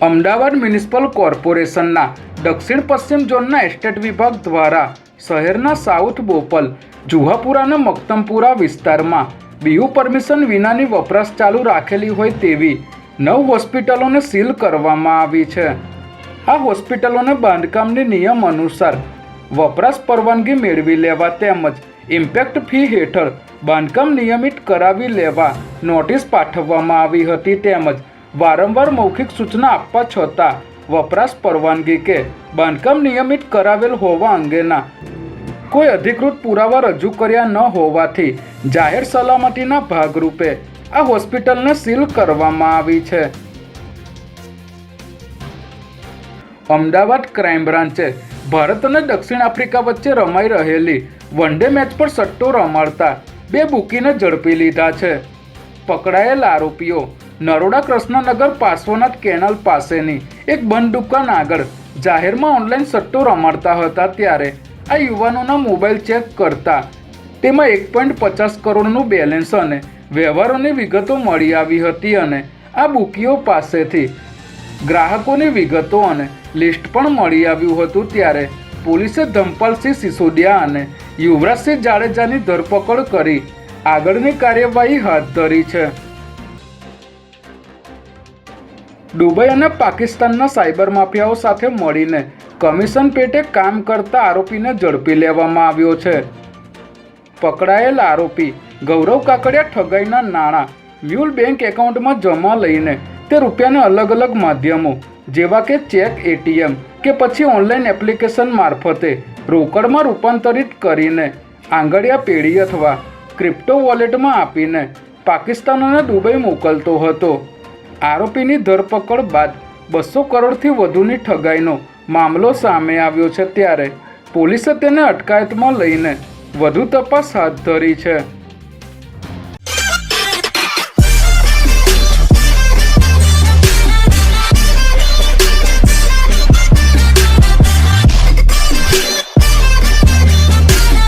Ahmedabad municipal કોર્પોરેશનના દક્ષિણ પશ્ચિમ ઝોનના એસ્ટેટ વિભાગ દ્વારા શહેરના સાઉથ બોપલ જુહાપુરાના મક્તમપુરા વિસ્તારમાં બીયુ પરમિશન વિનાની વપરાશ ચાલુ રાખેલી હોય તેવી નવ હોસ્પિટલોને સીલ કરવામાં આવી છે. આ હોસ્પિટલોને બાંધકામની નિયમ અનુસાર વપરાશ પરવાનગી મેળવી લેવા તેમજ ઇમ્પેક્ટ ફી હેઠળ બાંધકામ નિયમિત કરાવી લેવા નોટિસ પાઠવવામાં આવી હતી તેમજ વારંવાર મૌખિક સૂચના આપવા છતાં વપરાશ પરવાનગી કે બાંધકામ નિયમિત કરાવેલ હોવા અંગેના કોઈ અધિકૃત પુરાવા રજૂ કર્યા ન હોવાથી જાહેર સલામતીના ભાગરૂપે આ હોસ્પિટલને સીલ કરવામાં આવી છે. અમદાવાદ ક્રાઇમ બ્રાન્ચે ભારત અને દક્ષિણ આફ્રિકા વચ્ચે રમાઈ રહેલી વનડે મેચ પર સટ્ટો રમાડતા બે બુકીને ઝડપી લીધા છે. પકડાયેલ આરોપીઓ નરોડા કૃષ્ણનગર પાર્શ્વનાથ કેનાલ પાસેની એક બંધ દુકાન આગળ જાહેરમાં ઓનલાઈન સટ્ટો રમાડતા હતા ત્યારે આ યુવાનોના મોબાઈલ ચેક કરતા તેમાં એક પોઈન્ટ પચાસ કરોડનું બેલેન્સ અને વ્યવહારોની વિગતો મળી આવી હતી અને આ બુકીઓ પાસેથી ગ્રાહકોની વિગતો અને લિસ્ટ પણ મળી આવ્યું હતું ત્યારે પોલીસે ધમપાલસિંહ સિસોદિયા અને યુવરાજસિંહ જાડેજાની ધરપકડ કરી આગળની કાર્યવાહી હાથ ધરી છે. દુબઈ અને પાકિસ્તાનના સાયબર માફિયાઓ સાથે મળીને કમિશન પેટે કામ કરતા આરોપીને ઝડપી લેવામાં આવ્યો છે. પકડાયેલ આરોપી ગૌરવ કાકડિયા ઠગાઈના નાણાં મ્યુલ બેંક એકાઉન્ટમાં જમા લઈને તે રૂપિયાને અલગ અલગ માધ્યમો, જેવા કે ચેક, એટીએમ કે પછી ઓનલાઈન એપ્લિકેશન મારફતે રોકડમાં રૂપાંતરિત કરીને આંગળિયા પેઢી અથવા ક્રિપ્ટો વોલેટમાં આપીને પાકિસ્તાન અને દુબઈ મોકલતો હતો. આરોપીની ધરપકડ બાદ બસો કરોડથી વધુની ઠગાઈનો મામલો સામે આવ્યો છે ત્યારે પોલીસે તેને અટકાયતમાં લઈને વધુ તપાસ હાથ ધરી છે.